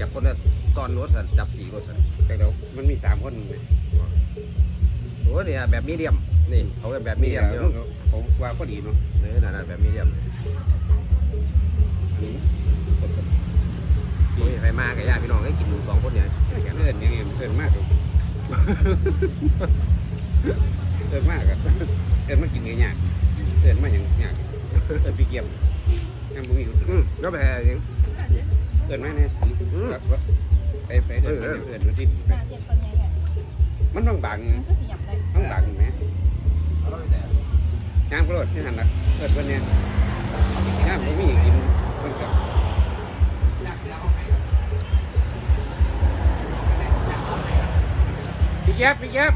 จับคนละตอนรถอะจับสี่รถอะแต่เดี๋ยวมันมีสามคนเลยโอ้เนี่ยแบบมีเดียมนี่เขาเป็นแบบมีมีเดียเดีมยวพี่น้องผมว่าก็ดีเนาะเออนั่นๆแบบมีเดียมอันนี้คนโอ้ยไปมากับญาติพี่น้องให้กินหมูสองคนเนี่ยเอิ้นอย่างเงี้ยเอิ้นมากเลยเอิ้นมากอะเอิ้นมากินง่ายๆเอิ้นมาอย่างยากเอิ้นพี่เกียมน้ำบุ้งอยู่อืมก็แพ้จริง เอิ้นมาเนี่ยอืมไปไปเอิ้นมาเอิ้นมาที่หน้าเจ็บเป็นไงแหละมันต้องบังมันก็สิหยับได้ต้องบังไหมน้ำกระโดดที่หันละเอิ้นวันเนี้ยน้ำผมมีกินเพิ่นกับพี่แยบพี่แยบ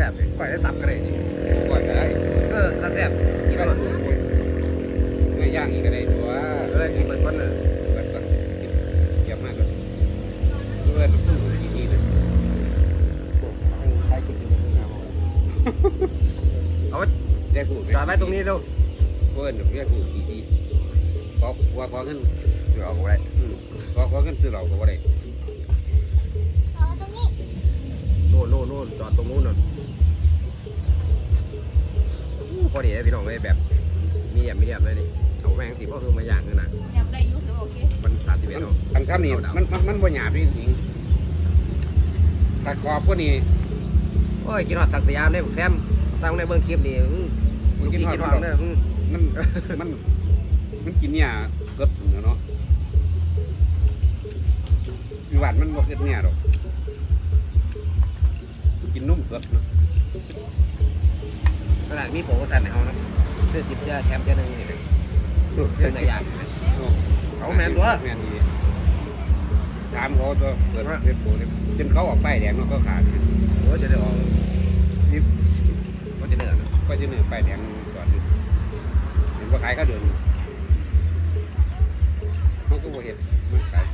ซ่บปล่อยได้ตับก็ได้นี่ก่อนก็ได้เออถ้าแซ่บกินก็ก่อนเนื้อย่างอีกก็ได้ตัวเออกินเหมือนกันเลยเปิดก่อนเยี่ยมมากเลยเพื่อนต้องดูดีๆเลยใช้กินเป็นงานเอาไว้ได้พูดจอดไว้ตรงนี้เร็วเพื่อนเรียกพูดดีๆขอว่าขอเงินเดี๋ยวเอาไว้อืมขอขอเงินซื้อเราก็บ่ได้เอาตรงนี้โน่นโน่นโน่นจอดตรงนู้นน่ะ พอดีเลยพี่น้องเลยแบบมีเดียมมีเดียมเลยนี่เอาแม่งสิเพราะคือมาย่างนี่นะหยับได้อยุ่ถือว่าโอเคมันสามสิบเอ็ดเนาะอันคำนี้มันมันมันบ่หยาบพี่หญิงตะกอบพวกนี้โอ้ยกินหอดสักสยามได้บุกแซมตั้งในเบิ้งคลิปนี่อื้อมึงกินหอดหอดเนี่ยอื้อมันมันมันกินเนี่ยสดเนาะอยู่บ้านมันบ่เกิดเนี่ยหรอกกินนุ่มสดเนาะ ขนาดมีโปรโมชั่นในห้องนะซื้อสิบเจ้าแถมเจ้าหนึ่งนี่เลยซื้อในอย่างเขาแมนตัวแมนดีถามเขาตัวเปิดเว็บโปรเนี่ยจนเขาออกป้ายแดงเนาะก็ขาดเนี่ยโอ้ยจะได้ออกนี่ก็จะเหนื่อยนะก็จะเหนื่อยป้ายแดงก่อนอยู่เห็นว่าขายเขาเดินเขาก็บ่เห็นมันขาย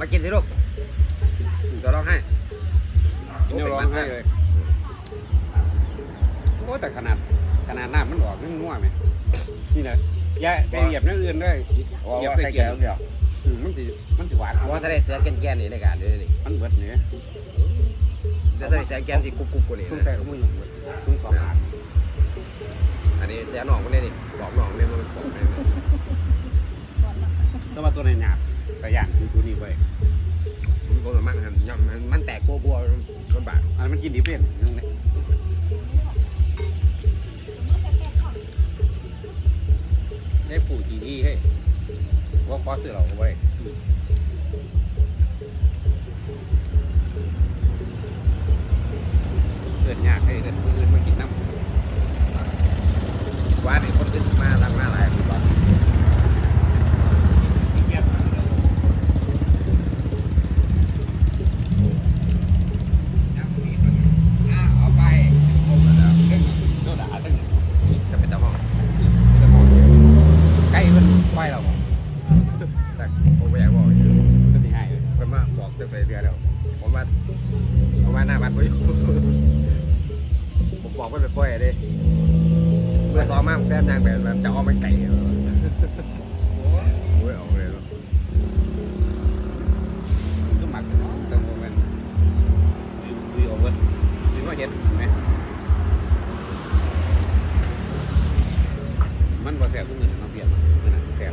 มากินสิลูกจะร้องไห้กินแล้วร้องไห้เลยโอ้แต่ขนาดขนาดน้ำมันออกมันนัวไหมนี่แหละอย่าไปเหยียบนั่นอื่นเลยเหยียบว่าไปใส่เกี่แก้ยววเดียวอืมมันสิมันสิหวานเพราะว่าถ้าได้เสือแก่นๆนี่ในการเดี๋ยวนี้มันเบิดเนี่ยถ้าได้เสือแก่นสิกรุบๆกว่านี้ทุ่งใส่เขาไม่ยุ่งเบิดทุ่งสองหางอันนี้เสือหนองมันนี่นี่บอกหนองเนี่ยมันบอกเลยก่อนละแต่ว่าตัวในหยาบแต่อย่างคือตัวนี้ไว้มันก็มันย่อมมันแตกโบัวๆลำบากอันนนมันกินดีเป็นนั่นแหละ ได้ปู่จีดีให้ว่าคอซื้อเราเอาไว้ เห็นไหมมันบ่แสบทุกเงินมาเปลี่ยนมันน่ะแสบ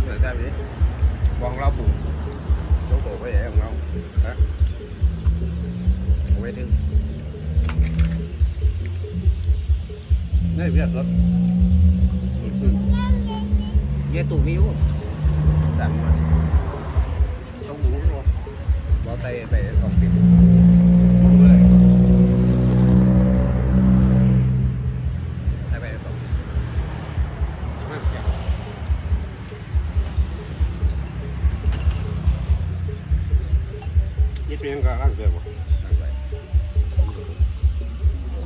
เหมือนกันนี้วางเราปลูกต้องโตไปใหญ่ของเราฮะผมไม่ถึงนี่เพี้ยนรถเยี่ยตู่มีอยู่แต่มันต้องหมูรถบอใส่ไปสองปี ร่างเกินบ่ตั้งไว้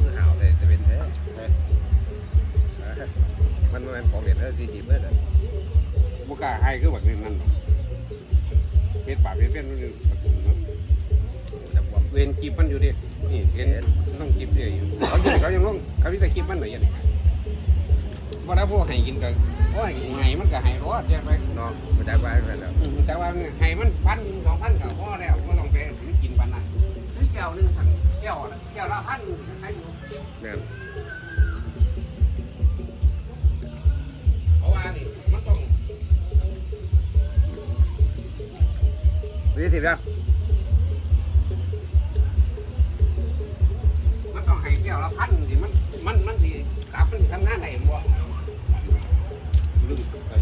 คือห่าวเลยจะเป็นแท้มันมันของเหรียญเออสี่สิบเออบ่กล้าให้คือแบบนี้นั่นเฮ็ดปากเฮ็ดเป็นมันประตูเนาะจะความเวนคลิปมันอยู่ดินี่เห็นต้องคลิปเดียอยู่เขาอยู่เขายังลงเขาวิแต่คลิปมันหน่อยยันว่าแล้วพวกให้กินก็โอ้ยให้มันก็ให้รอดเดี๋ยวไปเนาะมันจะว่ากันแล้ว อืมแต่ว่าให้มันพันสอง วละแก้วละพันใครอยู่เนี่ยเพราะว่านี่มันต้องสี่สิบแล้วมันต้องให้แก้วละพันสิมันมันมันสิกลับมันทำงานได้บ่ลืมไป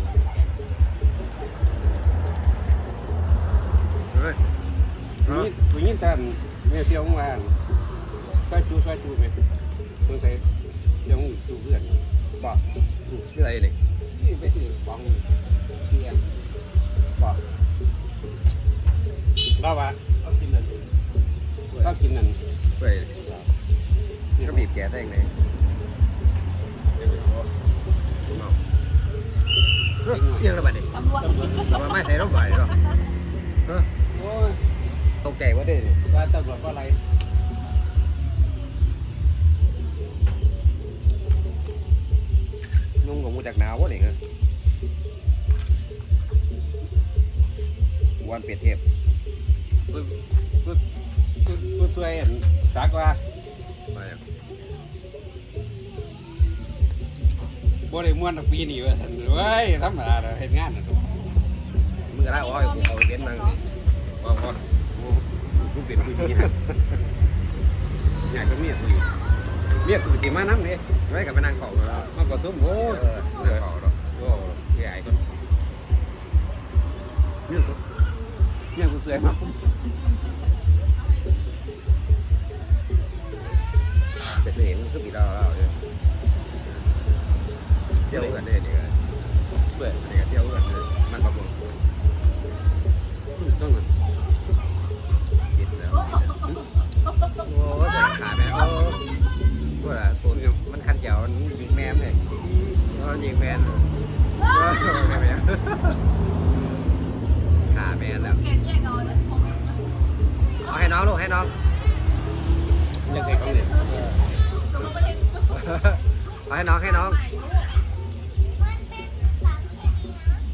เฮ้ยทีนี้ทีนี้แต่แม่เที่ยวมาซอย จูซอยจูไหมต้องใส่เที่ยวจูเพื่อนบอกชื่ออะไรนี่นี่ไปซื้อของเที่ยงบอกเราว่าเรากินนั่นเรากินนั่นเฮ้ยนี่เขาบีบแกได้ยังไงเยองอะบางนี่ตำรวจมาไม่ใส่รถไหวหรอโอ้ยตกใจว่าได้ว่าตำรวจว่าอะไร จากหนาววะนี่ฮะวันเปรียบเทียบผู้ผู้ผู้ผู้ช่วยอันสากว่ามาอย่างบ่ได้ม่วนทั้งปีนี่เว้ยเว้ยธรรมดาเราเฮ็ดงานน่ะมึงก็ได้อ๋อกูเอาเต็นท์นั่งสิว่าว่ากูเป็นผู้ดีนะอยากจะเมียกูอยู่ เมียกูสิมานำเด้ไม่กับไปนั่งเฝ้าแล้วมันก็สมโอ้เออนั่งเฝ้าหรอโอ้ใหญ่ก็เนี่ยกูเนี่ยกูเตือนมาแต่เห็นคือปีเราเราเนี่ยเที่ยวกันได้นี่กันเปื่อยนี่ก็เที่ยวกันเลยมันประมงต้องนั้นกิน โอ้ยแม่แม่ขาแม่แล้วแกนแยกเอาเลยเอาให้น้องลูกให้น้องเรื่องเด็กของเนี่ยตรงประเทศเอาให้น้องให้น้อง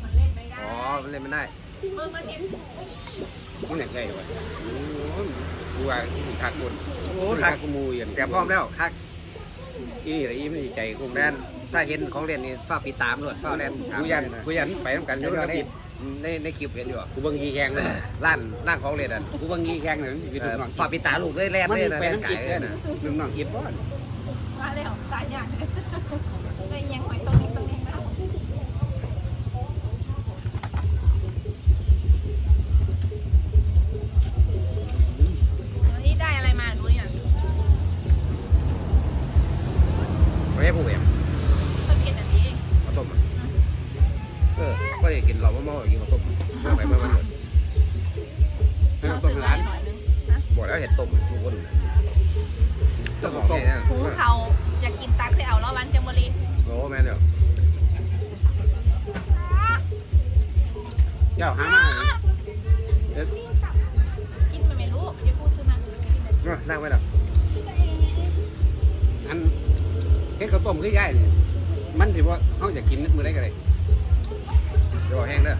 มันเล่นไม่ได้อ๋อมันเล่นไม่ได้เมื่อมันเห็นมันอยากได้วะกูว่าอีกขาดคนโอ้โอ้คัขากดกูมูอย่างแต่พร้อมแล้วคักอีนี่อะไรอีไม่ดีใจกูแมน ถ้าเห็นของเล่นนี่ฝ้าปีตามรวดฝ้าแลนกูยันกูยันไปน้ำกันเดี๋เยยวอะในนี่ในในคลิปเห็นอยู่กูเบิ่งยีแข่งเลยร้านร้านของเล่นอะกูเบิ่งยีแข่งเลยมันสิเอดูอน้องฝ้าปีตาลูกเลยแล่นมันเลยนะไปแล่นน้ำไก่กิบเลเลยยนะนะน้องกิบบ่มาแล้วตายยาก เจ้าหามาเดี๋ยวกินมันไม่รู้เดี๋ยวพูดซื้อมากินมันเนาะนั่งไว้แล้วอันเห็ดข้าวต้มคือย่ายนี่มันสิว่าเขาอยากกินมื้อไดก็ได้เดี๋ยวเอาแห้งเด้อ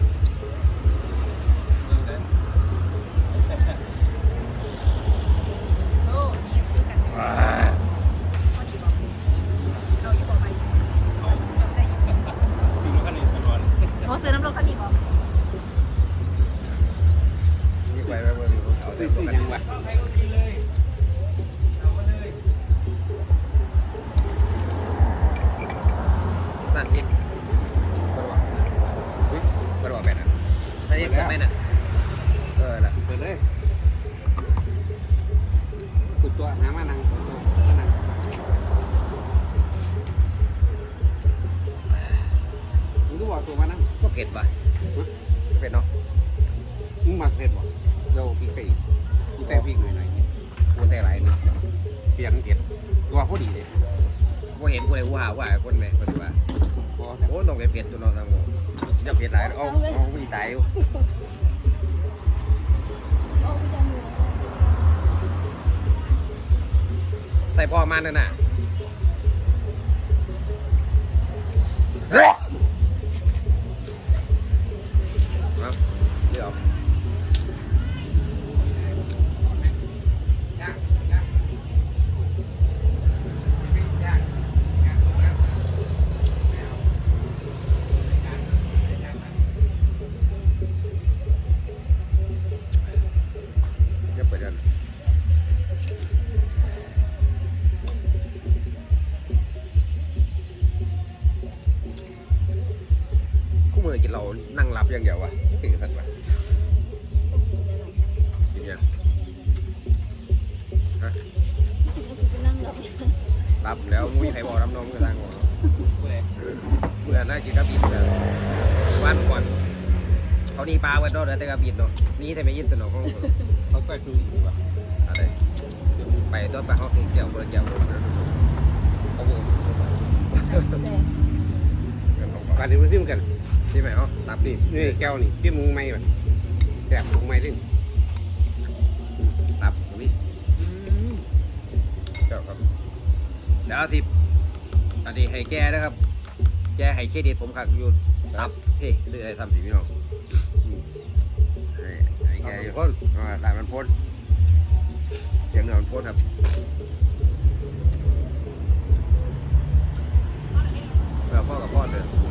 ถ้าเย็นก็ไม่น่ะเออละเปิดเลยกุดตัวหามานั่งตัวมานั่งมึงรู้ว่าตัวมานั่งก็เผ็ดป่ะเผ็ดเนาะมึงมักเผ็ดบ่เดี๋ยวพี่ไก่กูใส่พริกหน่อยหน่อยกูใส่หลายหนี่เปลี่ยนเผ็ดตัวพอดีเลยกูเห็นกูเลยกูหาว่าคนแม่คนว่าโอ้ต้องไปเผ็ดตัวน้องทางโมด จะเผ็ดหลายเอาเอาไม่ตายอยู่เอาไปจังเลยใส่พอมันนั่นน่ะ คู่มือกินเรานั่งรับอย่างเดียววะเป็นกันสันวะกินยังถึงจะไปนั่งหลับรับแล้วมุ้ยไข่บอกรับน้องก็ตั้งบอกเมื่อน่ากินกระบิดแต่วันก่อนเขานี่ปลาไว้ดอกแต่กระบิดเนาะนี่แต่ไม่ยินตัวน้องของเขาใส่ดูอยู่ป่ะอะไรไปต้นไปห้องเกี่ยวเบอร์เกี่ยวโอ้โหแต่กันของการที่มันซิมกัน ใช่ไหมเอ้าตับนี่นี่แก้วนี่จิ้มุงไม่แบบแซ่บงไม่ดิตับตรงนี้เจ้าครับเดี๋ยวสิตอนนี้ให้แก้นะครับ แก้ให้เครดิตผมขักยูนตับเพ่ซื้ออะไรทำสิพี่น้องให้แก้ยู่พ่นตามันพ่นเสียงเงามันพ่นครับแล้วพ่อกับพ่อเถอะ